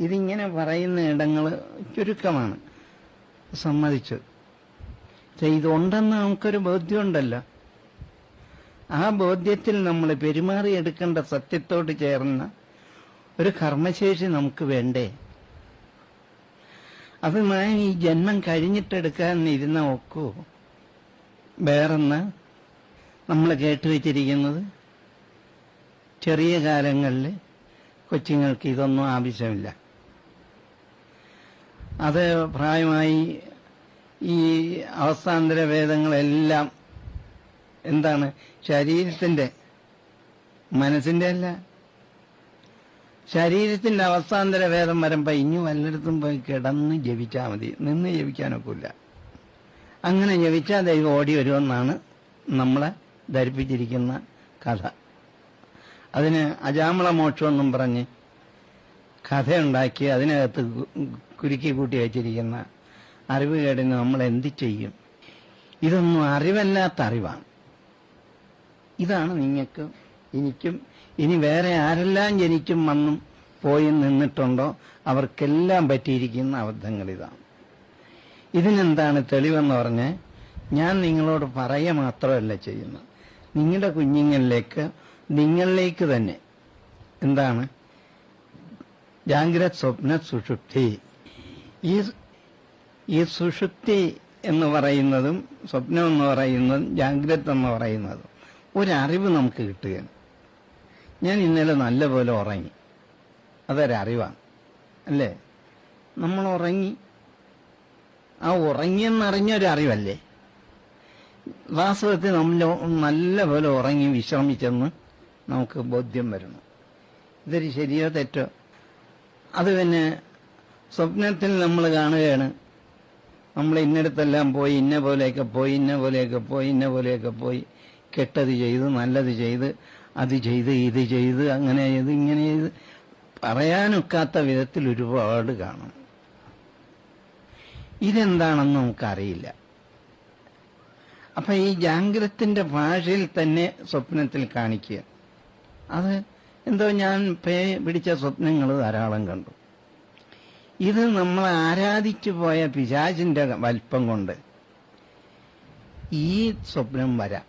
ഇതിങ്ങനെ പറയുന്ന ഇടങ്ങൾ ചുരുക്കമാണ്. സമ്മതിച്ചു. ഇതുണ്ടെന്ന് നമുക്കൊരു ബോധ്യമുണ്ടല്ലോ. ആ ബോധ്യത്തിൽ നമ്മൾ പെരുമാറിയെടുക്കേണ്ട സത്യത്തോട് ചേർന്ന ഒരു കർമ്മശേഷി നമുക്ക് വേണ്ടേ? അത് ഞാൻ ഈ ജന്മം കഴിഞ്ഞിട്ടെടുക്കാൻ ഇരുന്ന ഒക്കോ വേറെന്ന് നമ്മൾ കേട്ടുവച്ചിരിക്കുന്നത് ചെറിയ കാലങ്ങളിൽ കൊച്ചുങ്ങൾക്ക് ഇതൊന്നും ആവശ്യമില്ല. അത് പ്രായമായി ഈ അവസ്ഥാന്തര വേദങ്ങളെല്ലാം എന്താണ്? ശരീരത്തിന്റെ മനസ്സിന്റെ അല്ല. ശരീരത്തിന്റെ അവസ്ഥാന്തര വേദം വരുമ്പോ ഇനി വല്ലയിടത്തും പോയി കിടന്ന് ജപിച്ചാൽ മതി. നിന്ന് ജപിക്കാനൊക്കില്ല. അങ്ങനെ ജപിച്ചാൽ ദൈവം ഓടി വരുമെന്നാണ് നമ്മളെ ധരിപ്പിച്ചിരിക്കുന്ന കഥ. അതിന് അജാമള മോക്ഷം എന്നും പറഞ്ഞ് കഥയുണ്ടാക്കി അതിനകത്ത് കുരുക്കി കൂട്ടി വച്ചിരിക്കുന്ന അറിവ് കേടിന് നമ്മൾ എന്ത് ചെയ്യും? ഇതൊന്നും അറിവല്ലാത്ത അറിവാണ്. ഇതാണ് നിങ്ങൾക്ക് എനിക്കും ഇനി വേറെ ആരെല്ലാം ജനിക്കും വന്നും പോയി നിന്നിട്ടുണ്ടോ? അവർക്കെല്ലാം പറ്റിയിരിക്കുന്ന അബദ്ധങ്ങൾ ഇതാണ്. ഇതിനെന്താണ് തെളിവെന്ന് പറഞ്ഞ് ഞാൻ നിങ്ങളോട് പറയുക മാത്രമല്ല ചെയ്യുന്നത്. നിങ്ങളുടെ കുഞ്ഞുങ്ങളിലേക്ക് നിങ്ങളിലേക്ക് തന്നെ എന്താണ് ജാഗ്രത് സ്വപ്ന സുഷുപ്തി. ഈ ഈ സുഷുപ്തി എന്ന് പറയുന്നതും സ്വപ്നം എന്ന് പറയുന്നതും ജാഗ്രത് എന്ന് പറയുന്നതും ഒരറിവ് നമുക്ക് കിട്ടുകയാണ്. ഞാൻ ഇന്നലെ നല്ലപോലെ ഉറങ്ങി. അതൊരറിവാണ്. അല്ലേ? നമ്മൾ ഉറങ്ങി. ആ ഉറങ്ങിയെന്നറിഞ്ഞൊരറിവല്ലേ? വാസ്തവത്തിൽ നമ്മൾ നല്ലപോലെ ഉറങ്ങി വിശ്രമിച്ചെന്ന് നമുക്ക് ബോധ്യം വരുന്നു. ഇതൊരു ശരിയോ തെറ്റോ? അത് പിന്നെ സ്വപ്നത്തിൽ നമ്മൾ കാണുകയാണ്. നമ്മൾ ഇന്നടത്തെല്ലാം പോയി ഇന്ന പോലെയൊക്കെ പോയി ഇന്ന പോലെയൊക്കെ പോയി ഇന്ന പോലെയൊക്കെ പോയി. കെട്ടത് ചെയ്ത് നല്ലത് ചെയ്ത് അത് ചെയ്ത് ഇത് ചെയ്ത് അങ്ങനെ ചെയ്ത് ഇങ്ങനെ ചെയ്ത്. പറയാനൊക്കാത്ത വിധത്തിൽ ഒരുപാട് കാണും. ഇതെന്താണെന്ന് നമുക്കറിയില്ല. അപ്പൊ ഈ ജാഗ്രത്തിന്റെ ഭാഷയിൽ തന്നെ സ്വപ്നത്തിൽ കാണിക്കുക. അത് എന്തോ ഞാൻ പേ പിടിച്ച സ്വപ്നങ്ങൾ ധാരാളം കണ്ടു. ഇത് നമ്മൾ ആരാധിച്ചു പോയ പിശാചിന്റെ വലിപ്പം കൊണ്ട് ഈ സ്വപ്നം വരാം.